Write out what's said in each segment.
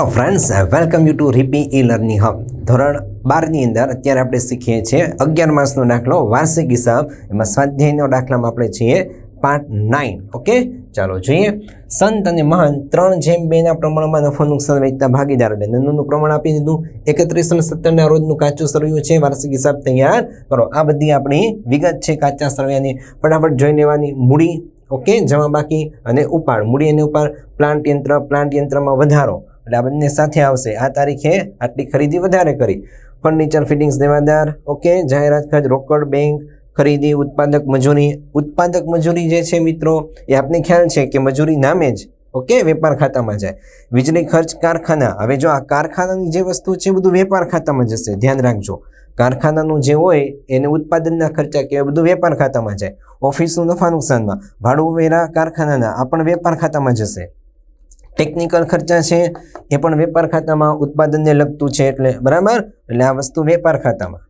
Hello friends welcome you to રીપી e learning hub ધોરણ બારની અંદર અત્યારે આપણે શીખીએ છીએ અગિયાર માસનો દાખલો, વાર્ષિક હિસાબ. એમાં સ્વાધ્યાયનો દાખલામાં આપણે છીએ પાર્ટ નાઇન ઓકે ચાલો જોઈએ. સંત અને મહાન ત્રણ જેમ બેના પ્રમાણમાં નફો, નુકસાન વેચતા ભાગીદાર એટલે નંદનનું પ્રમાણ આપી દીધું. એકત્રીસ અને સત્તરના રોજનું કાચું સરવ્યું છે. વાર્ષિક હિસાબ તૈયાર કરો. આ બધી આપણી વિગત છે કાચા સરવ્યાની ફટાફટ જોઈ લેવાની મૂડી. ઓકે જમા બાકી અને ઉપાડ. મૂડી અને ઉપાડ. પ્લાન્ટ યંત્ર. પ્લાન્ટ યંત્રમાં વધારો. એટલે આ બંને સાથે આવશે. આ તારીખે આટલી ખરીદી વધારે કરી. Furniture fittings દેવાદાર. ઓકે જાહેરાત ખર્ચ, રોકડ બેંક ખરીદી, ઉત્પાદક, મજૂરી. ઉત્પાદક, મજૂરી જે છે મિત્રો, એ આપને ખ્યાલ છે કે મજૂરી નામે જ ઓકે વેપાર ખાતામાં જાય. વીજળી ખર્ચ, કારખાના. હવે જો આ કારખાનાની જે વસ્તુ છે બધું વેપાર ખાતામાં જશે. ધ્યાન રાખજો. કારખાનાનું જે હોય, એને ઉત્પાદનના ખર્ચા કે બધું વેપાર ખાતામાં જાય. ઓફિસનું નફા નુકસાનમાં. ભાડું વેરા કારખાનાના, આ પણ વેપાર ખાતામાં જશે. ટેકનિકલ ખર્ચા છે, એ પણ વેપાર ખાતામાં ઉત્પાદનને લગતું છે એટલે બરાબર? એટલે આ વસ્તુ વેપાર ખાતામાં.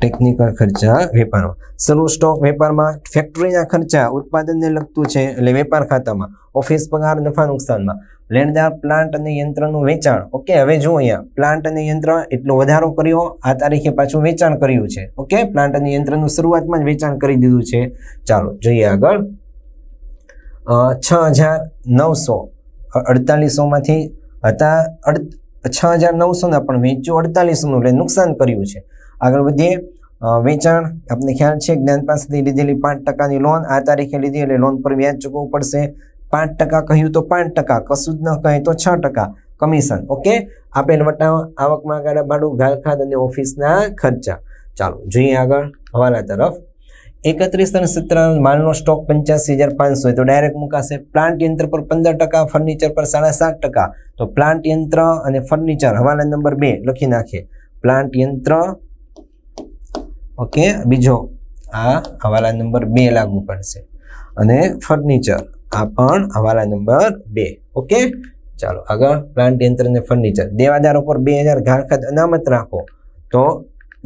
ટેકનિકલ ખર્ચા વેપારમાં. સર્વ સ્ટોક વેપારમાં ફેક્ટરીના ખર્ચા ઉત્પાદનને લગતું છે એટલે વેપાર ખાતામાં ઓફિસ પગાર નફા નુકસાનમાં. લેણદાર પ્લાન્ટ અને યંત્રનું વેચાણ. ઓકે હવે જુઓ અહીંયા. પ્લાન્ટ અને યંત્ર એટલો વધારો કર્યો, આ તારીખે પાછું વેચાણ કર્યું છે. ઓકે પ્લાન્ટ અને યંત્રનું શરૂઆતમાં જ વેચાણ કરી દીધું છે. ચાલો, જોઈએ આગળ. છ હજાર નવસો અડતાલીસોમાંથી હતા છ હજાર નવસોના પણ વેચ્યું, અડતાલીસોનું એટલે નુકસાન કર્યું છે. આગળ વધીએ. વેચાણ, આપને ખ્યાલ છે, જ્ઞાન પાસેથી લીધેલી પાંચ ટકાની લોન આ તારીખે લીધી એટલે લોન પર વ્યાજ ચૂકવવું પડશે. પાંચ ટકા કહ્યું તો પાંચ ટકા, કશું જ ન કહે તો છ ટકા કમિશન ઓકે? આપેલ વટાવ આવકમાં ગાડા ભાડું ગાલખાદ અને ઓફિસના ખર્ચા. ચાલો, જોઈએ આગળ હવાલા તરફ. એકત્રીસ અને સત્તર માલનો સ્ટોક પંચ્યાસી હજાર પાંચસો તો ડાયરેક્ટ મુકાશે. પ્લાન્ટ યંત્ર પર પંદર ટકા ફર્નિચર પર સાડા સાત ટકા. તો પ્લાન્ટ યંત્ર અને ફર્નિચર હવાલા નંબર બે, લખી નાખીએ. પ્લાન્ટ યંત્ર ઓકે, બીજો આ હવાલા નંબર બે લાગુ પડશે. અને ફર્નિચર આ પણ હવાલા નંબર બે, ઓકે? ચાલો, આગળ પ્લાન્ટ યંત્ર અને ફર્નિચર દેવાદાર ઉપર બે હજાર ઘાલખાદ અનામત રાખો. તો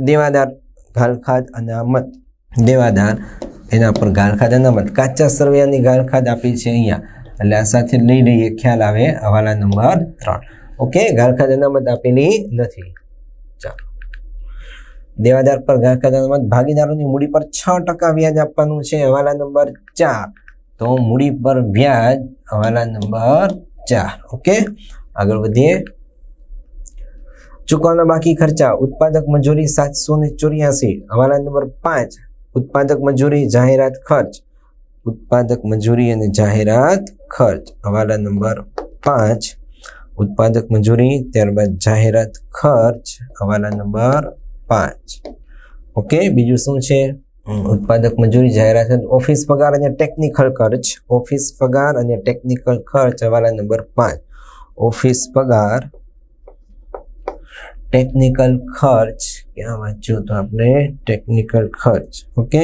દેવાદાર ઘાલખાદ અનામત, દેવાદાર એના પર ગાલખાદ અનામત. કાચા સરવૈયાની ઘાલખાત આપી છે અહીંયા. એટલે આ સાથે લઈ લઈએ, ખ્યાલ આવે હવાલા નંબર ત્રણ. ઓકે ગાલખાદ અનામત આપેલી નથી. દેવાદાર પર ગાલખાદ ભાગીદારોની મૂડી પર છ ટકા વ્યાજ આપવાનું છે. હવાલા નંબર ચાર. તો મૂડી પર વ્યાજ, હવાલા નંબર ચાર. ઓકે? આગળ વધીએ. ચૂકવવાના બાકી ખર્ચા. ઉત્પાદક મજૂરી સાતસો ને ચોર્યાસી. હવાલા નંબર પાંચ. ઉત્પાદક મજૂરી, જાહેરાત ખર્ચ. ઉત્પાદક મજૂરી અને જાહેરાત ખર્ચ. હવાલા નંબર પાંચ. ઉત્પાદક મજૂરી, ત્યારબાદ જાહેરાત ખર્ચ. હવાલા નંબર પાંચ. ઓકે, બીજું શું છે? ઉત્પાદક મજૂરી જાહેરાત ઓફિસ પગાર અને ટેકનિકલ ખર્ચ. ઓફિસ પગાર અને ટેકનિકલ ખર્ચ, હવાલા નંબર પાંચ. ઓફિસ પગાર ટેકનિકલ ખર્ચ, ક્યાં વાંચ્યું તો આપણે? ટેકનિકલ ખર્ચ. ઓકે,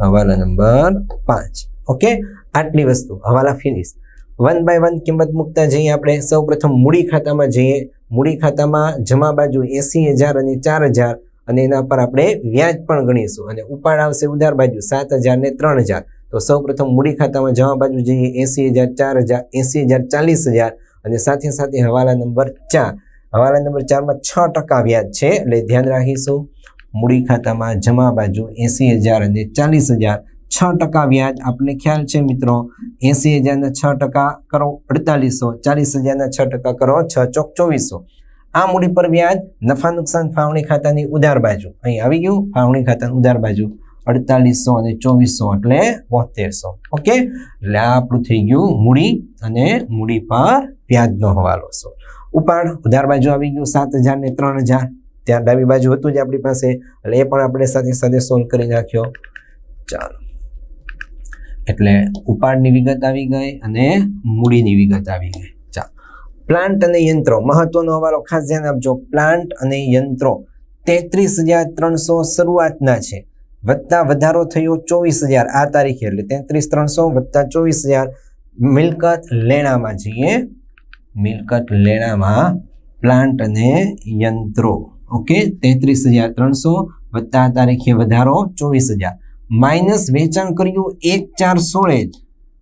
હવાલા નંબર પાંચ. ઓકે, આટલી વસ્તુ. હવાલા ફિનિશ વન બાય વન કિંમત મૂકતા જઈએ આપણે. સૌ પ્રથમ મૂડી ખાતામાં જઈએ. મૂડી ખાતામાં જમા બાજુ એસી હજાર અને ચાર હજાર અને એના પર આપણે વ્યાજ પણ ગણીશું. અને ઉપાડ આવશે ઉધાર બાજુ સાત હજાર ને ત્રણ હજાર. તો સૌ પ્રથમ મૂડી ખાતામાં જમા બાજુ જઈએ એસી હજાર, ચાર હજાર, એસી હજાર, ચાલીસ હજાર. અને સાથે સાથે હવાલા નંબર ચાર. હવાલા નંબર ચારમાં છ ટકા વ્યાજ છે, એટલે ધ્યાન રાખીશું. મૂડી ખાતામાં જમા બાજુ એસી હજાર અને ચાલીસ હજાર. છ ટકા વ્યાજ આપને ખ્યાલ છે મિત્રો? એસી હજારના છ ટકા કરો અડતાલીસો, ચાલીસ હજારના છ ટકા કરો છ ચોક ચોવીસો. આ મૂડી પર વ્યાજ નફા નુકસાન ફાળવણી ખાતાની ઉધાર બાજુ. અહીં આવી ગયું, ફાળવણી ખાતાની ઉધાર બાજુ અડતાલીસો અને ચોવીસો એટલે બોતેરસો. ઓકે? એટલે આ આપણું થઈ ગયું મૂડી અને મૂડી પર વ્યાજનો હવાલો સો ઉપાડ, ઉધાર બાજુ આવી ગયું સાત હજાર ને ત્રણ હજાર. ત્યાં ડાબી બાજુ હતું જ આપણી પાસે. એટલે એ પણ આપણે સાથે સાથે સોલ્વ કરી નાખ્યો. ચાલો. એટલે ઉપાડની વિગત આવી ગઈ અને મૂડીની વિગત આવી ગઈ. પ્લાન્ટ અને યંત્રો. મહત્વનો હવાલો ખાસ ધ્યાન આપજો. પ્લાન્ટ અને યંત્રો. તેત્રીસ હજાર ત્રણસો શરૂઆતના છે. વત્તા વધારો થયો ચોવીસ હજાર. આ તારીખે એટલે તેત્રીસ ત્રણસો વત્તા ચોવીસ હજાર. મિલકત લેણામાં જઈએ. મિલકત લેણામાં પ્લાન્ટ અને યંત્રો. ઓકે? તેત્રીસ હજાર ત્રણસો વત્તા તારીખે વધારો ચોવીસ હજાર. માઇનસ વેચાણ કર્યું એક ચાર સોળે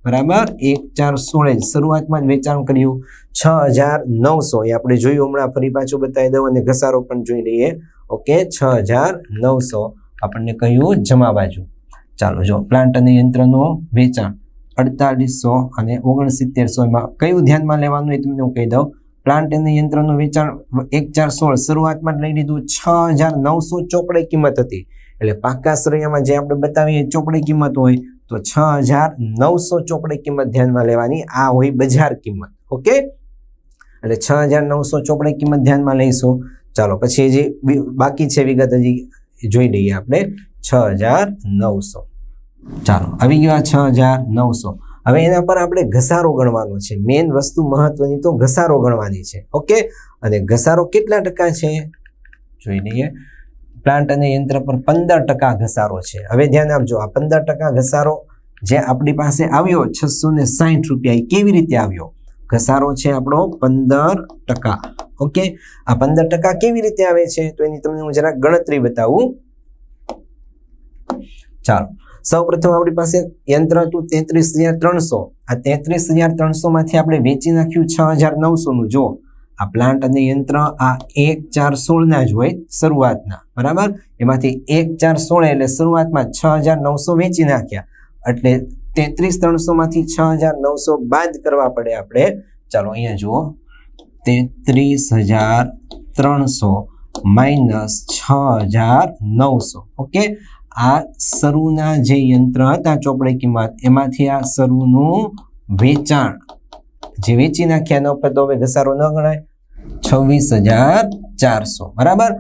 બરાબર? એક ચાર સોળે શરૂઆતમાં જ વેચાણ કર્યું. છ હજાર નવસો. એ આપણે જોયું હમણાં, ફરી પાછું બતાવી દઉં અને ઘસારો પણ જોઈ લઈએ. ઓકે, છ હજાર નવસો. આપણને કહ્યું જમા બાજુ. ચાલો જો, પ્લાન્ટ અને યંત્રનું વેચાણ અડતાલીસો અને ઓગણસિત્તેરસો એમાં કયું ધ્યાનમાં લેવાનું એ તમને હું કહી દઉં. પ્લાન્ટ અને યંત્રનું વેચાણ એક ચાર સોળ શરૂઆતમાં જ લઈ લીધું. છ હજાર નવસો ચોપડે કિંમત હતી. એટલે પાકા શ્રેયામાં જે આપણે બતાવીએ ચોપડી કિંમત હોય તો છ હજાર નવસો ચોપડી કિંમત ધ્યાનમાં લેવાની. આ હોય બજાર કિંમત. ઓકે? એટલે છ હજાર નવસો ચોપડી કિંમત ધ્યાનમાં લઈશું. ચાલો, પછી જે બાકી છે વિગત હજી જોઈ લઈએ આપણે. છ હજાર નવસો. ચાલો, આવી ગયો છ હજાર નવસો. હવે એના પર આપણે ઘસારો ગણવાનો છે. મેઇન વસ્તુ મહત્વની તો ઘસારો ગણવાની છે. ઓકે? અને ઘસારો કેટલા ટકા છે? જોઈ લઈએ. પ્લાન્ટ અને યંત્ર પર પંદર ટકા ઘસારો છે. હવે ધ્યાન આપજો, આ પંદર ટકા ઘસારો જે આપણી પાસે આવ્યો, છસો ને સાહીઠ રૂપિયા કેવી રીતે આવ્યો? ઘસારો છે આપણો પંદર ટકા. ઓકે? આ પંદર ટકા કેવી રીતે આવે છે? તો એની તમને હું જરાક ગણતરી બતાવું. ચાલો. સૌ પ્રથમ આપણી પાસે યંત્ર હતું તેત્રીસ હજાર ત્રણસો. આ તેત્રીસ હજાર ત્રણસો માંથી આપણે વેચી નાખ્યું છ હજાર નવસો નું જો આ પ્લાન્ટ અને યંત્ર આ એક ચાર સોળના જ હોય શરૂઆતના, બરાબર? એમાંથી એક ચાર સોળ એટલે શરૂઆતમાં છ હજાર નવસો વેચી નાખ્યા. એટલે તેત્રીસ ત્રણસો માંથી છ હજાર નવસો બાદ કરવા પડે આપણે. ચાલો અહીંયા જુઓ. તેત્રીસ હજાર ત્રણસો માઇનસ છ હજાર નવસો. ઓકે? આ શરૂના જે યંત્ર હતા ચોપડી કિંમત, એમાંથી આ શરૂનું વેચાણ. જે વેચી નાખ્યા એના ઉપર તો હવે ઘસારો ન ગણાય. છવ્વીસ હજાર ચારસો. બરાબર?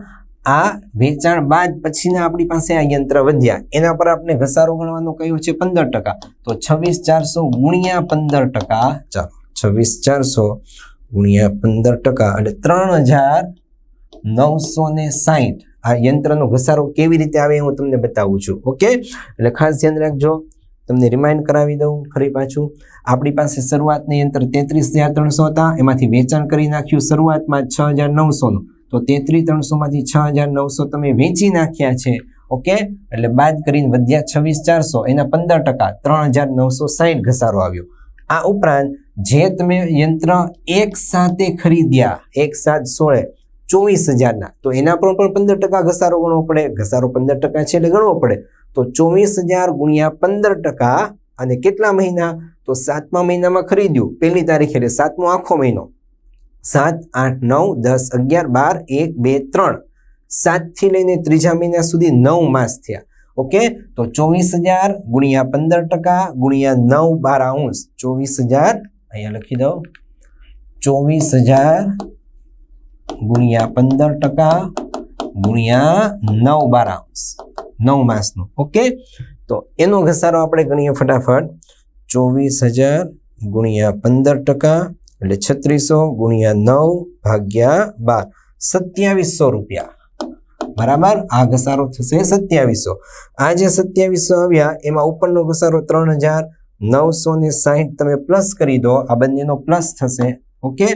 આ વેચાણ બાદ પછીના આપણી પાસે આ યંત્ર વધ્યા. એના પર આપણે ઘસારો ગણવાનો કયો છે? પંદર ટકા. તો છવ્વીસ ચારસો ગુણ્યા પંદર ટકા. ચાલો, છવ્વીસ ચારસો ગુણ્યા પંદર ટકા એટલે ત્રણ હજાર નવસો ને સાહીઠ. આ યંત્રનો ઘસારો કેવી રીતે આવે હું તમને બતાવું છું. ઓકે? એટલે ખાસ ધ્યાન રાખજો. તમને રિમાઇન્ડ કરાવી દઉં ફરી પાછું. આપણી પાસે શરૂઆતની અંતર તેત્રીસ હજાર ત્રણસો હતા. એમાંથી વેચાણ કરી નાખ્યું શરૂઆતમાં છ હજાર નવસોનું તો તેત્રીસ ત્રણસોમાંથી છ હજાર નવસો તમે વેચી નાખ્યા છે. ઓકે? એટલે બાદ કરીને વધ્યા છવ્વીસ ચારસો. એના પંદર ટકા, ત્રણ હજાર નવસો સાહીઠ ઘસારો આવ્યો. આ ઉપરાંત જે તમે યંત્ર એક સાથે ખરીદ્યા, એક સાત સોળે, ચોવીસ હજારના, તો એના પર પણ પંદર ટકા ઘસારો ગણવો પડે. ઘસારો પંદર ટકા છે એટલે ગણવો પડે. તો ચોવીસ હજાર ગુણ્યા પંદર ટકા અને કેટલા મહિના? તો સાતમા મહિનામાં ખરીદ્યું. પહેલી તારીખે એટલે સાતમો આખો મહિનો. સાત, આઠ, નવ, દસ, અગિયાર, બાર, એક, બે, ત્રણ. સાતથી લઈને ત્રીજા મહિના સુધી નવ માસ થયા. ઓકે? તો ચોવીસ હજાર ગુણ્યા પંદર ટકા ગુણ્યા નવ બાર અંશ. ચોવીસ હજાર, અહીંયા લખી દઉં. ચોવીસ હજાર ગુણ્યા પંદર ટકા ગુણ્યા નવ બાર નવ માસનું. ઓકે? તો એનો ઘસારો આપણે ગણીએ ફટાફટ. ચોવીસ હજાર ગુણ્યા પંદર ટકા એટલે છત્રીસો ગુણ્યા નવ ભાગ્યા બાર. સત્યાવીસો રૂપિયા. બરાબર? આ ઘસારો થશે સત્યાવીસો. આ જે સત્યાવીસો આવ્યા, એમાં ઉપરનો ઘસારો ત્રણ હજાર નવસો ને સાહીઠ તમે પ્લસ કરી દો. આ બંનેનો પ્લસ થશે. ઓકે?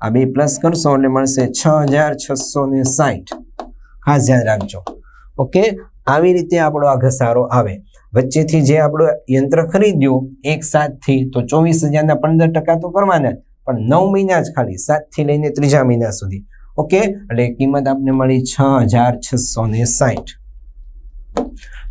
આ બે પ્લસ કરશો એટલે મળશે છ હજાર છસો ને સાહીઠ. ખાસ ધ્યાન રાખજો. ઓકે? આવી રીતે આપણો આ ઘસારો આવે. વચ્ચેથી જે આપણું યંત્ર ખરીદ્યું, એક સાતથી તો ચોવીસ હજારના પંદર ટકા તો કરવાના પણ નવ મહિના જ ખાલી, સાતથી લઈને ત્રીજા મહિના સુધી. ઓકે? એટલે કિંમત આપને મળી છ હજાર છસો ને સાહીઠ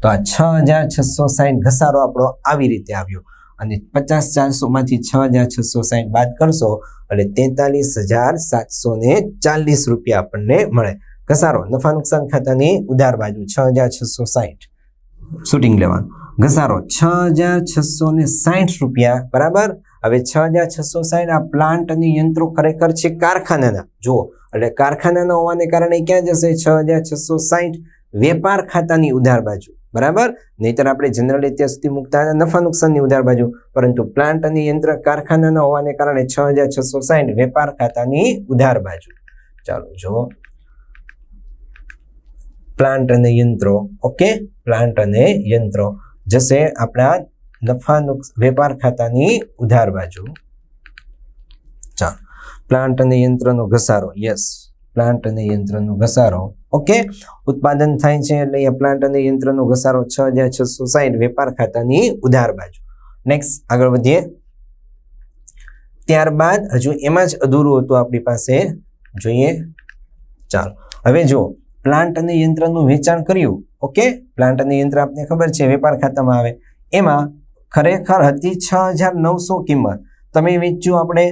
તો આ છ હજાર છસો સાહીઠ ઘસારો આપણો આવી રીતે આવ્યો. અને પચાસ ચારસોમાંથી છ હજાર છસો સાહીઠ બાદ કરશો, એટલે તેતાલીસ હજાર સાતસો ને ચાલીસ રૂપિયા આપણને મળે. ઘસારો નફા નુકસાન ખાતાની ઉધાર બાજુ છ હજાર છસો સાહીઠ. શૂટિંગ લેવાનું. ઘસારો, છ હજાર છસો ને સાહીઠ રૂપિયા, બરાબર? હવે છ હજાર છસો સાહીઠ આ પ્લાન્ટ અને યંત્રો ખરેખર છે કારખાનાના. જુઓ, એટલે કારખાનાના હોવાને કારણે ક્યાં જશે? છ હજાર છસો સાહીઠ વેપાર ખાતાની ઉધાર બાજુ, બરાબર? નહીતર આપણે જનરલી અત્યાર સુધી મૂકતા હતા નફા નુકસાનની ઉધાર બાજુ. પરંતુ પ્લાન્ટ અને યંત્ર કારખાનાના હોવાને કારણે છ હજાર છસો સાહીઠ વેપાર ખાતાની ઉધાર બાજુ. ચાલો જુઓ. પ્લાન્ટ અને યંત્રો, ઓકે? પ્લાન્ટ અને યંત્રો. જશે આપણા નફા વેપાર ખાતાની ઉધાર બાજુ. ચાલો. પ્લાન્ટ અને યંત્રનો ઘસારો. યસ. પ્લાન્ટ અને યંત્રનો ઘસારો. ઓકે? ઉત્પાદન થાય છે એટલે અહીંયા પ્લાન્ટ અને યંત્રનો ઘસારો છ હજાર છસો સાહીઠ વેપાર ખાતાની ઉધાર બાજુ. નેક્સ્ટ આગળ વધીએ. ત્યારબાદ હજુ એમાં જ અધૂરું હતું આપણી પાસે. જોઈએ. ચાલો. હવે જુઓ. પ્લાન્ટ અને યંત્રનું વેચાણ કર્યું ઓકે પ્લાન્ટ અને યંત્ર આપને ખબર છે, વેપાર ખાતામાં આવે. એમાં ખરેખર હતી છ હજાર નવસો કિંમત. તમે વેચ્યું આપણે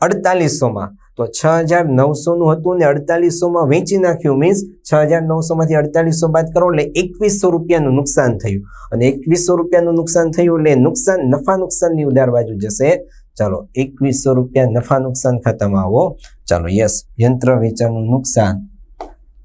અડતાલીસોમાં. તો છ હજાર નવસોનું હતું ને અડતાલીસોમાં વેચી નાખ્યું મીન્સ છ હજાર નવસોમાંથી અડતાલીસો બાદ કરો એટલે એકવીસો રૂપિયાનું નુકસાન થયું. અને એકવીસો રૂપિયાનું નુકસાન થયું એટલે નુકસાન, નફા નુકસાનની ઉધાર બાજુ જશે. ચાલો, એકવીસો રૂપિયા નફા નુકસાન ખાતામાં આવો. ચાલો યસ યંત્ર વેચાણનું નુકસાન.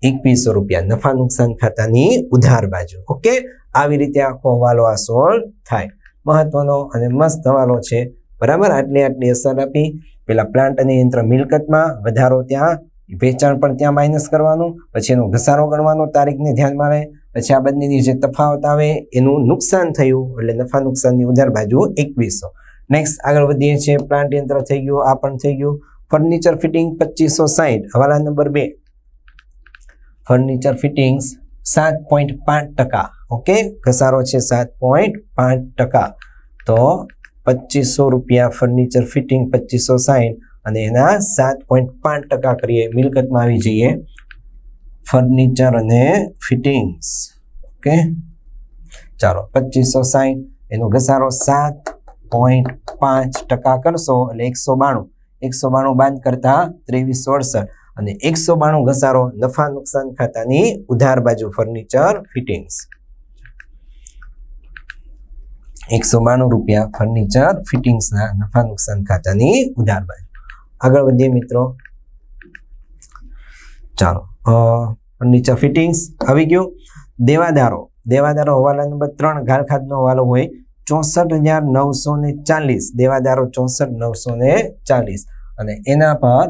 એકવીસો રૂપિયા નફા નુકસાન ખાતાની ઉધાર બાજુ. ઓકે? આવી રીતે આખો હવાલો આ સોલ્વ થાય. મહત્વનો અને મસ્ત હવાલો છે. બરાબર? આટલી આટલી અસર આપી. પેલા પ્લાન્ટ અને યંત્ર મિલકતમાં વધારો ત્યાં, વેચાણ પણ ત્યાં માઇનસ કરવાનું, પછી એનો ઘસારો ગણવાનો તારીખને ધ્યાનમાં રહે પછી આ બંનેની જે તફાવત આવે એનું નુકસાન થયું, એટલે નફા નુકસાનની ઉધાર બાજુ એકવીસો. નેક્સ્ટ આગળ વધીએ છીએ. પ્લાન્ટ યંત્ર થઈ ગયું, આ પણ થઈ ગયું. ફર્નિચર ફિટિંગ પચીસો સાહીઠ હવાલા નંબર બે. ફર્નિચર ફિટિંગ્સ સાત પોઈન્ટ પાંચ ટકા. ઓકે ઘસારો છે સાત પોઈન્ટ પાંચ ટકા. તો પચીસો રૂપિયા ફર્નિચર ફિટિંગ પચીસો સાહીઠ અને એના સાત પોઈન્ટ પાંચ ટકા કરીએ. મિલકતમાં આવી જઈએ. ફર્નિચર અને ફિટિંગ્સ ઓકે ચાલો, પચીસો સાહીઠ એનો ઘસારો સાત પોઈન્ટ પાંચ ટકા કરશો એટલે એકસો બાણું. એકસો બાણું બાદ કરતા ત્રેવીસો અડસઠ અને એકસો બાણું ઘસારો નફા નુકસાન ખાતાની ઉધાર બાજુ ફર્નિચર ફિટિંગ્સ એકસો બાણું રૂપિયા ફર્નિચર ફિટિંગ્સના નફા નુકસાન ખાતાની ઉધાર બાજુ. આગળ વધીએ મિત્રો. ચાલો ફર્નિચર ફિટિંગ્સ આવી ગયું. દેવાદારો દેવાદારો હવાલા નંબર ત્રણ ઘાલખાતનો હવાલો હોય ચોસઠ હજાર નવસો ને ચાલીસ. દેવાદારો ચોસઠ નવસો ને ચાલીસ. અને એના પર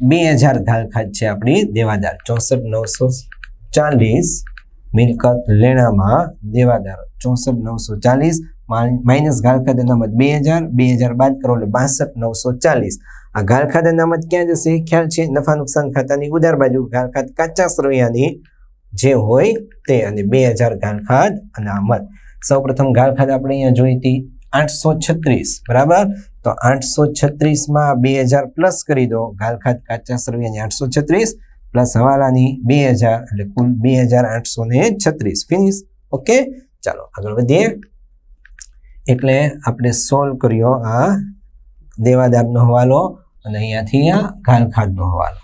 બે હજાર ઘાલખાત છે આપણી દેવાદાર. ચોસઠ નવસો ચાલીસ મિલકત લેણામાં દેવાદાર. ચોસઠ નવસો ચાલીસ માઇનસ ગાલખાત અનામત બે હજાર બે હજાર બાદ કરો એટલે બાસઠ નવસો ચાલીસ. આ ગાલખાત અનામત ક્યાં જશે? ખ્યાલ છે? નફા નુકસાન ખાતાની ઉધાર બાજુ. ગાલખાત કાચા સ્રોયાની જે હોય તે અને બે હજાર ગાલખાત અનામત. સૌપ્રથમ ગાલખાત આપણે અહીંયા જોઈ હતી આઠસો છત્રીસ. બરાબર? તો આઠસો છત્રીસમાં બે હજાર પ્લસ કરી દો. ગાલખાત કાચા સરવૈયાની આઠસો છત્રીસ પ્લસ હવાલાની બે હજાર એટલે કુલ બે હજાર આઠસો ને છત્રીસ. ફિનિશ ઓકે ચાલો, આગળ વધીએ. એટલે આપણે સોલ્વ કર્યો આ દેવાદારનો હવાલો અને અહીંયાથી આ ઘાલખાતનો હવાલો.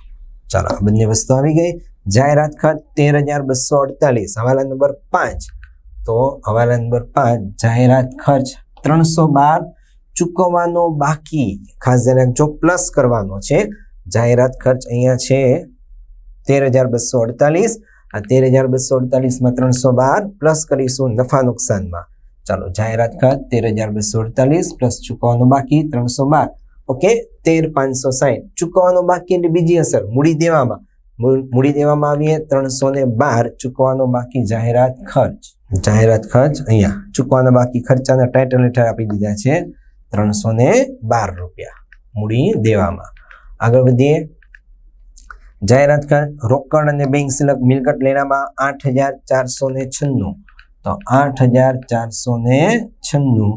ચાલો, આ બંને વસ્તુ આવી ગઈ. જાહેરાત ખાત તેર હજાર બસો અડતાલીસ. હવાલા નંબર પાંચ. તો હવાલા નંબર પાંચ જાહેરાત ખર્ચ ત્રણસો બાર ચૂકવવાનો બાકી. ખાસ ધ્યાન રાખજો પ્લસ કરવાનો છે. જાહેરાત ખર્ચ અહીંયા છે તેર હજાર બસો અડતાલીસ. આ તેર હજાર બસો અડતાલીસમાં ત્રણસો બાર પ્લસ કરીશું નફા નુકસાનમાં. ચાલો, જાહેરાત ખર્ચ તેર હજાર બસો અડતાલીસ પ્લસ ચૂકવવાનો બાકી ત્રણસો બાર. ઓકે, તેર પાંચસો સાહીઠ ચૂકવવાનો બાકી એટલે બીજી અસર, મૂડી દેવામાં. મૂડી દેવામાં આવીએ ત્રણસો ને બાર ચૂકવાનો બાકી જાહેરાત ખર્ચ. જાહેરાત ખર્ચ અહીંયા. ચૂકવાના બાકી ખર્ચાના ટાઇટલ હેઠળ આપી દીધા છે. ત્રણસો ને બાર રૂપિયા મૂડી દેવામાં. આગળ વધીએ. જાહેરાત ખર્ચ રોકડ અને બેંક સિલક મિલકત લેણામાં આઠ હજાર ચારસો ને છન્નું. તો આઠ હજાર ચારસો ને છન્નું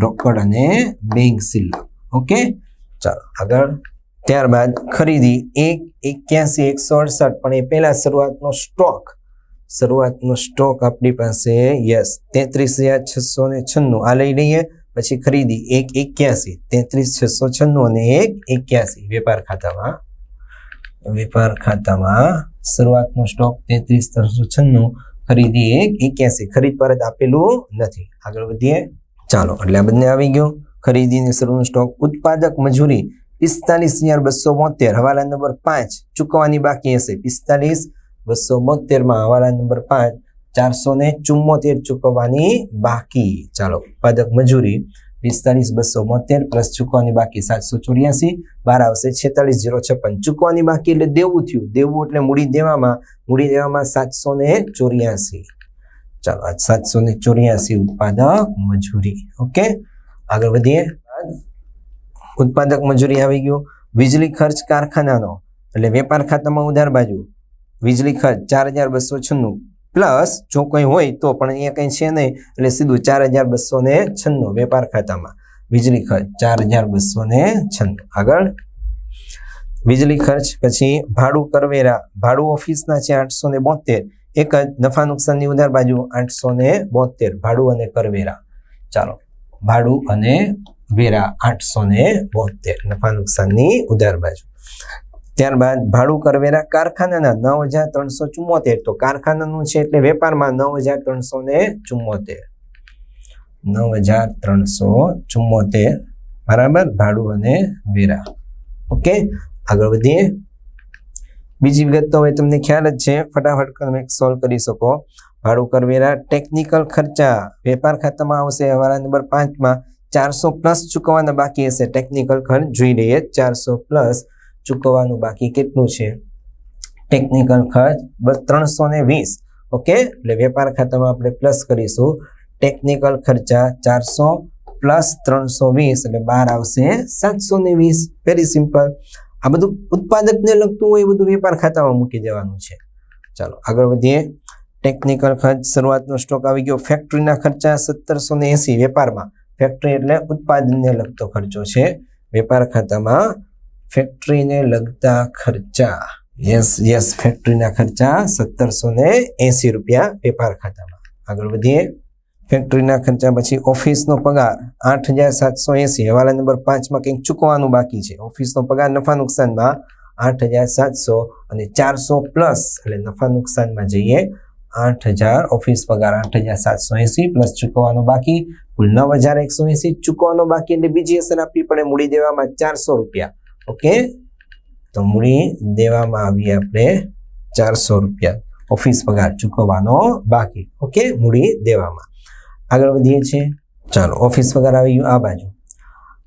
રોકડ અને બેંક સિલક. ઓકે? ચાલો, આગળ. ત્યારબાદ ખરીદી એક, એક્યાસી, એકસો અડસઠ. પણ એ પહેલા શરૂઆતનો સ્ટોક શરૂઆતનો સ્ટોક આપણી પાસે, યસ, તેત્રીસ હજાર છસો ને છન્નું. આ લઈ લઈએ. પછી ખરીદી એક એક્યાસી, તેત્રીસ છસો છન્નું અને એક એક્યાસી વેપાર ખાતામાં. વેપાર ખાતામાં શરૂઆતનો સ્ટોક તેત્રીસ ત્રણસો છન્નું, ખરીદી એક એક્યાસી. ખરીદ પરત આપેલું નથી. આગળ વધીએ. ચાલો, એટલે આ બંને આવી ગયું. ખરીદીની શરૂનો સ્ટોક ઉત્પાદક મજૂરી પિસ્તાલીસ હજાર બસો બોતેર, હવાલા નંબર પાંચ ચૂકવવાની બાકી હશે. પિસ્તાલીસ બસો બોતેરમાં હવાલા નંબર પાંચ ચારસો ને ચુમ્મોતેર ચૂકવવાની બાકી. ચાલો, ઉત્પાદક મજૂરી પિસ્તાલીસ બસો બોતેર પ્લસ ચૂકવાની બાકી સાતસો ચોર્યાસી, બાર આવશે છેતાલીસ જીરો છપ્પન. ચૂકવાની બાકી એટલે દેવું થયું. દેવું એટલે મૂડી દેવામાં મૂડી દેવામાં સાતસો ને ચોર્યાસી. ચાલો સાતસો ને ચોર્યાસી ઉત્પાદક મજૂરી. ઓકે? આગળ વધીએ. ઉત્પાદક મજૂરી આવી ગયું. વીજળી ખર્ચ કારખાનાનો, એટલે વેપાર ખાતામાં ઉધાર બાજુ. વીજળી ખર્ચ ચાર હજાર બસો છન્નું. પ્લસ જો કંઈ હોય તો પણ અહીંયા કંઈ છે નહીં. એટલે સીધું ચાર હજાર બસો ને છન્નું વેપાર ખાતામાં. વીજળી ખર્ચ ચાર હજાર બસો ને છન્નું. આગળ. વીજળી ખર્ચ પછી ભાડું કરવેરા. ભાડું ઓફિસના છે આઠસો ને બોતેર. એક જ નફા નુકસાનની ઉધાર બાજુ આઠસો ને બોતેર. ભાડું અને કરવેરા. ચાલો. ભાડું અને વેરા આઠસો ને બોતેર. નફા નુકસાનની ઉધાર બાજુ. ત્યારબાદ ભાડું કરવેરા કારખાનાના નવ હજાર ત્રણસો ચુમ્મોતેર. તો કારખાનાનું છે એટલે વેપારમાં નવ હજાર ત્રણસો ને ચુમ્મોતેર. નવ હજાર ત્રણસો ચુમ્મોતેર. બરાબર? ભાડું અને વેરા. ઓકે? આગળ વધીએ. બીજી વિગત તો હવે તમને ખ્યાલ જ છે. ફટાફટ તમે સોલ્વ કરી શકો. ભાડું કરવેરા ટેકનિકલ ખર્ચા. વેપાર ખાતામાં આવશે. હવાલા નંબર પાંચમાં ચારસો પ્લસ ચૂકવવાના બાકી હશે. ટેકનિકલ ખર્ચ જોઈ લઈએ. ચારસો પ્લસ ચૂકવવાનું બાકી કેટલું છે? ટેકનિકલ ખર્ચ બસ ત્રણસો ને વીસ. ઓકે એટલે વેપાર ખાતામાં આપણે પ્લસ કરીશું. ટેકનિકલ ખર્ચા ચારસો પ્લસ ત્રણસો વીસ, એટલે બાર આવશે સાતસો ને વીસ. વેરી સિમ્પલ આ બધું ઉત્પાદકને લગતું હોય એ બધું વેપાર ખાતામાં મૂકી દેવાનું છે. ચાલો, આગળ વધીએ. ટેકનિકલ ખર્ચ, શરૂઆતનો સ્ટોક આવી ગયો. ફેક્ટરીના ખર્ચા સત્તરસો ને એસી વેપારમાં. ફેક્ટરી એટલે ઉત્પાદનને લગતો ખર્ચો છે. વેપાર ખાતામાં ફેક્ટરીને લગતા ખર્ચા. યસ યસ ફેક્ટરીના ખર્ચા સત્તરસો ને એસી રૂપિયા વેપાર ખાતામાં. આગળ વધીએ. ફેક્ટરીના ખર્ચા પછી ઓફિસનો પગાર આઠ હજાર સાતસો એસી હવાલા નંબર પાંચમાં કંઈક ચૂકવવાનું બાકી છે. ઓફિસનો પગાર નફા નુકસાનમાં આઠ હજાર સાતસો અને ચારસો પ્લસ. એટલે નફા નુકસાનમાં જઈએ. આઠ હજાર ઓફિસ પગાર આઠ હજાર સાતસો એસી પ્લસ ચૂકવવાનો બાકી. કુલ નવ હજાર એકસો એસી ચૂકવવાનો બાકી. એટલે બીજી અસર આપવી પડે મૂડી દેવામાં ચારસો રૂપિયા. ઓકે? તો મૂડી દેવામાં આવી આપણે ચારસો રૂપિયા. ઓફિસ પગાર ચૂકવવાનો બાકી. ઓકે? મૂડી દેવામાં. આગળ વધીએ છીએ. ચાલો, ઓફિસ પગાર આવી ગયું આ બાજુ.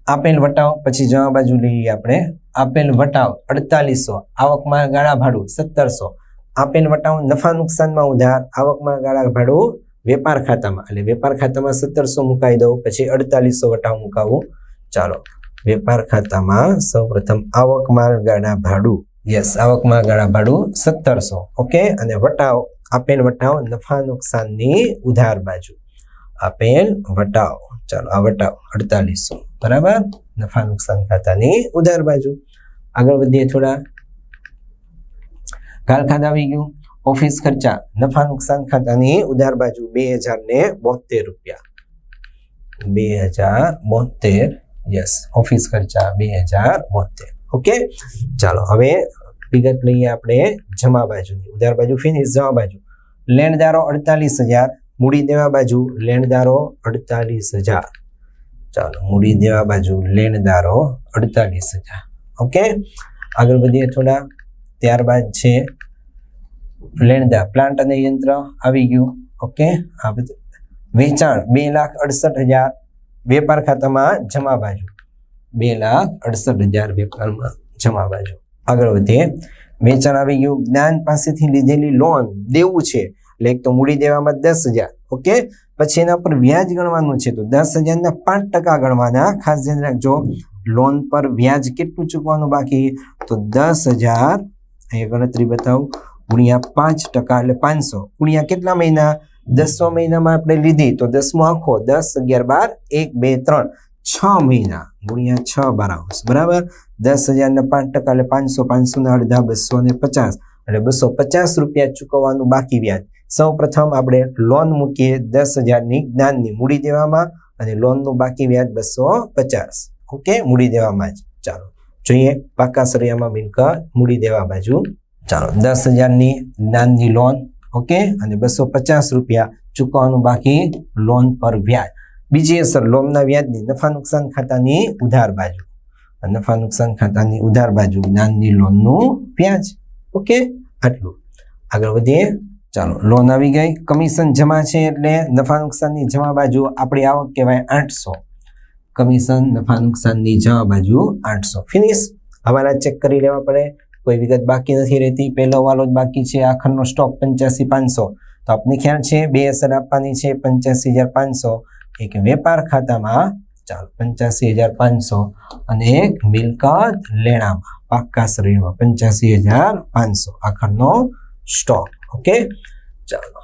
આપેલ વટાવ, પછી જવા બાજુ લઈએ આપણે. આપેલ વટાવ અડતાલીસો, આવકમાં ગાળા ભાડું સત્તરસો. આપેલ વટાવ નફા નુકસાનમાં ઉધાર, આવકમાં ગાળા ભાડું વેપાર ખાતામાં. એટલે વેપાર ખાતામાં સત્તરસો મુકાઈ દઉં, પછી અડતાલીસો વટાવ મુકાવું. ચાલો વેપાર ખાતામાં સૌપ્રથમ આવકમાં ગાળા ભાડું. યસ આવકમાં ગાળા ભાડું સત્તરસો. ઓકે અને વટાવ. આપેલ વટાવ નફા નુકસાનની ઉધાર બાજુ. આપેલ વટાવ. ચાલો, આ વટાવ અડતાલીસો. બરાબર? નફા નુકસાન ખાતાની ઉધાર બાજુ. આગળ વધીએ થોડા. કારખાના આવી ગયું. ઓફિસ ખર્ચા. નફા નુકસાન ખાતાની ઉધાર બાજુ બે હજાર ને બોતેર રૂપિયા. બે હજાર બોતેર યસ ઓફિસ ખર્ચા બે હજાર બોતેર ઓકે ચાલો, હવે વિગત લઈએ આપણે જમા બાજુની. ઉધાર બાજુ ફિનિશ જમા બાજુ. લેણદારો અડતાલીસ હજાર. મૂડી દેવા બાજુ લેણદારો અડતાલીસ હજાર. ચાલો, મૂડી દેવા બાજુ લેણદારો અડતાલીસ હજાર. ઓકે આગળ વધીએ થોડા. ત્યારબાદ છે લેણદાર. પ્લાન્ટ અને યંત્ર આવી ગયું. ઓકે આ બધું વેચાણ બે લાખ અડસઠ હજાર વેપાર ખાતામાં જમા બાજુ. બે લાખ અડસઠ હજાર વેપારમાં જમા બાજુ. આગળ વધીએ વેચાણ આવી ગયું. જ્ઞાન પાસેથી લીધેલી લોન દેવું છે. એટલે એક તો મૂડી દેવામાં દસ હજાર. ઓકે? પછી એના પર વ્યાજ ગણવાનું છે. તો દસ હજારના પાંચ ટકા ગણવાના. ખાસ ધ્યાન રાખજો. લોન પર વ્યાજ કેટલું ચૂકવાનું બાકી? તો દસ હજાર. અહીંયા ગણતરી બતાવું. ગુણ્યા પાંચ ટકા એટલે પાંચસો. ગુણ્યા કેટલા મહિના? દસમા મહિનામાં આપણે લીધી તો દસમો આખો દસ, અગિયાર, બાર, એક, બે, ત્રણ, છ મહિના. ગુણ્યા છ બારાંશ બરાબર? દસ હજારના પાંચ ટકા એટલે પાંચસો પાંચસો ને અડધા, બસો ને પચાસ. એટલે બસો પચાસ રૂપિયા ચૂકવવાનું બાકી વ્યાજ. સૌ પ્રથમ આપણે લોન મૂકીએ દસ હજારની જ્ઞાનની. મૂડી દેવામાં અને લોનનું બાકી વ્યાજ બસો પચાસ. ઓકે? મૂડી દેવામાં જ. ચાલો. જોઈએ. પાકા સરિયામાં મિલકત મૂડી દેવા બાજુ ચાલો. દસ હજારની જ્ઞાનની લોન ઓકે? અને બસો પચાસ રૂપિયા ચૂકવવાનું બાકી લોન પર વ્યાજ. બીજી અસર લોનના વ્યાજની નફા નુકસાન ખાતાની ઉધાર બાજુ. નફા નુકસાન ખાતાની ઉધાર બાજુ જ્ઞાનની લોનનું વ્યાજ. ઓકે? આટલું. આગળ વધીએ. ચાલો લોન આવી ગઈ. કમિશન જમા છે એટલે નફા નુકસાનની જમા બાજુ આપણી આવક કહેવાય આઠસો. કમિશન નફા નુકસાનની જમા બાજુ આઠસો. ફિનિશ હવાલા ચેક કરી લેવા પડે. કોઈ વિગત બાકી નથી રહેતી. પહેલો વાલો જ બાકી છે આખરનો સ્ટોક પંચ્યાસી પાંચસો. તો આપને ખ્યાલ છે બે અસર આપવાની છે પંચ્યાસી હજાર પાંચસો. એક વેપાર ખાતામાં ચાલો પંચ્યાસી હજાર પાંચસો અને એક મિલકત લેણામાં પાક્કા શ્રેણીમાં પંચ્યાસી હજાર પાંચસો આખરનો સ્ટોક. ઓકે? ચાલો.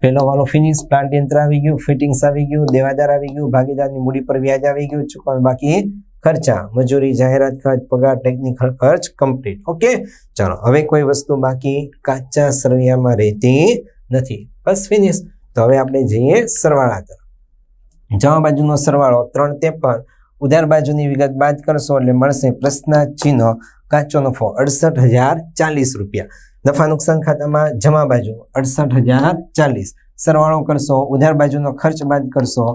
પહેલો વાળો ફિનિશ, પ્લાન્ટ યંત્ર આવી ગયું, ફિટિંગ્સ આવી ગયું, દેવાદાર આવી ગયું, ભાગીદારની મૂડી પર વ્યાજ આવી ગયું ચૂકવવાનું બાકી ખર્ચા, મજૂરી, જાહેરાત ખર્ચ પગાર ટેકનિકલ ખર્ચ કમ્પ્લીટ ઓકે ચાલો, હવે કોઈ વસ્તુ બાકી કાચા સરવૈયામાં રહેતી નથી. બસ ફિનિશ તો હવે આપણે જઈએ સરવાળા તરફ. જમા બાજુનો સરવાળો ત્રણ ત્રેપન ઉધાર બાજુની વિગત બાદ કરશો એટલે મળશે પ્રશ્ના ચિહ્ન. કાચો નફો અડસઠ હજાર ચાલીસ રૂપિયા. નફા નુકસાન ખાતામાં જમા બાજુ અડસઠ હજાર ચાલીસ. સરવાળો કરશો, ઉધાર બાજુનો ખર્ચ બાદ કરશો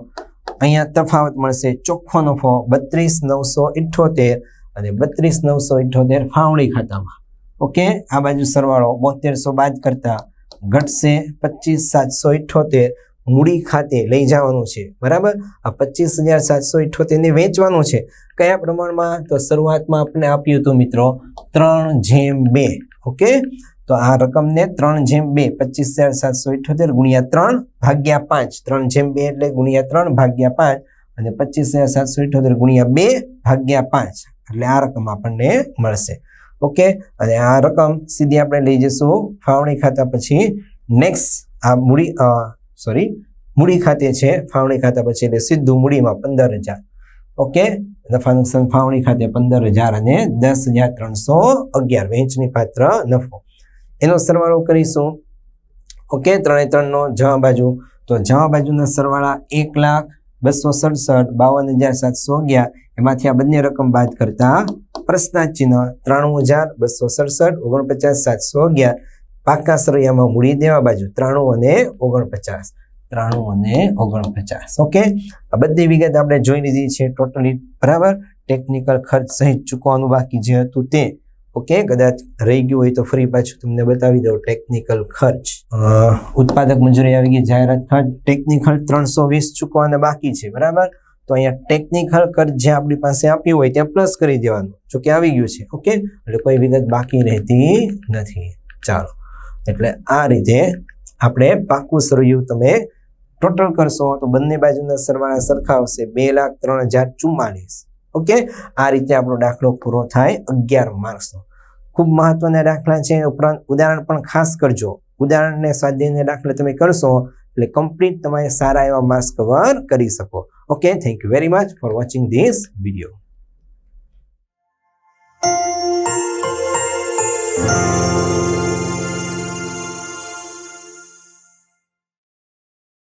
અહીંયા તફાવત મળશે ચોખ્ખો નફો બત્રીસ નવસો ઇઠ્ઠોતેર અને બત્રીસ નવસો ઇઠ્ઠોતેર ફાવણી ખાતામાં. ઓકે? આ બાજુ સરવાળો બોતેરસો બાદ કરતા ઘટશે પચીસ સાતસો ઇઠ્ઠોતેર મૂડી ખાતે લઈ જવાનું છે. બરાબર? આ પચીસ હજાર સાતસો ઇઠ્ઠોતેરને વેચવાનું છે. કયા પ્રમાણમાં? તો શરૂઆતમાં આપણે આપ્યું હતું મિત્રો ત્રણ જેમ બે. ઓકે? તો આ રકમને ત્રણ જેમ બે, પચીસ હજાર સાતસો ઇઠોતેર ગુણ્યા ત્રણ ભાગ્યા પાંચ. ત્રણ જેમ બે એટલે ગુણ્યા ત્રણ ભાગ્યા પાંચ અને પચીસ હજાર સાતસો ઇઠોતેર ગુણ્યા બે ભાગ્યા પાંચ. એટલે આ રકમ આપણને મળશે. ઓકે? અને આ રકમ સીધી આપણે લઈ જઈશું ફાવણી ખાતા પછી નેક્સ્ટ આ મૂડી સોરી, મૂડી ખાતે છે ફાવણી ખાતા પછી એટલે સીધું મૂડીમાં પંદર હજાર. ઓકે? નફા નુકસાન ફાવણી ખાતે પંદર હજાર અને દસ હજાર ત્રણસો અગિયાર. વેચની પાત્ર નફો. એનો સરવાળો કરીશું. ઓકે ત્રણે ત્રણનો જવા બાજુ. તો જવા બાજુના સરવાળા એક લાખ બસો સડસઠ બાવન હજાર સાતસો અગિયાર. એમાંથી આ બંને રકમ બાદ કરતા પ્રશ્નાર્થ ચિહ્ન ત્રાણું હજાર બસો સડસઠ ઓગણપચાસ સાતસો અગિયાર. પાકા સરૈયામાં મૂડી દેવા બાજુ ત્રાણું અને ઓગણપચાસ. ત્રાણું અને ઓગણપચાસ. ઓકે? આ બધી વિગત આપણે જોઈ લીધી છે ટોટલી. બરાબર? ટેકનિકલ ખર્ચ સહિત ચૂકવાનું બાકી જે હતું તે. ઓકે, કદાચ રહી ગયું હોય તો ફ્રી પાછું તમને બતાવી દઉં ટેકનિકલ ખર્ચ. ઉત્પાદક મજૂરી આવી ગઈ, જાહેરાત ખર્ચ ટેકનિકલ ત્રણસો વીસ ચૂકવાના બાકી છે, બરાબર? તો અહીંયા ટેકનિકલ ખર્ચ જે આપણી પાસે આપ્યું હોય ત્યાં પ્લસ કરી દેવાનું, જો કે આવી ગયું છે, ઓકે? એટલે કોઈ વિગત બાકી રહેતી નથી. ચાલો, એટલે આ રીતે આપણે પાકું સરયું તમે ટોટલ કરશો, તો બંને બાજુના સરવાળા સરખા આવશે બે લાખ ત્રણ હજાર ચુમ્માલીસ, ઓકે? આ રીતે આપણો દાખલો પૂરો થાય અગિયાર માર્ક્સનો. ખૂબ મહત્વના દાખલા છે. ઉપરાંત ઉદાહરણ પણ ખાસ કરજો. ઉદાહરણને સ્વાધ્યાયના દાખલા તમે કરશો, એટલે કમ્પ્લીટ તમારે સારા એવા માર્ક્સ કવર કરી શકો. Okay thank you very much for watching this video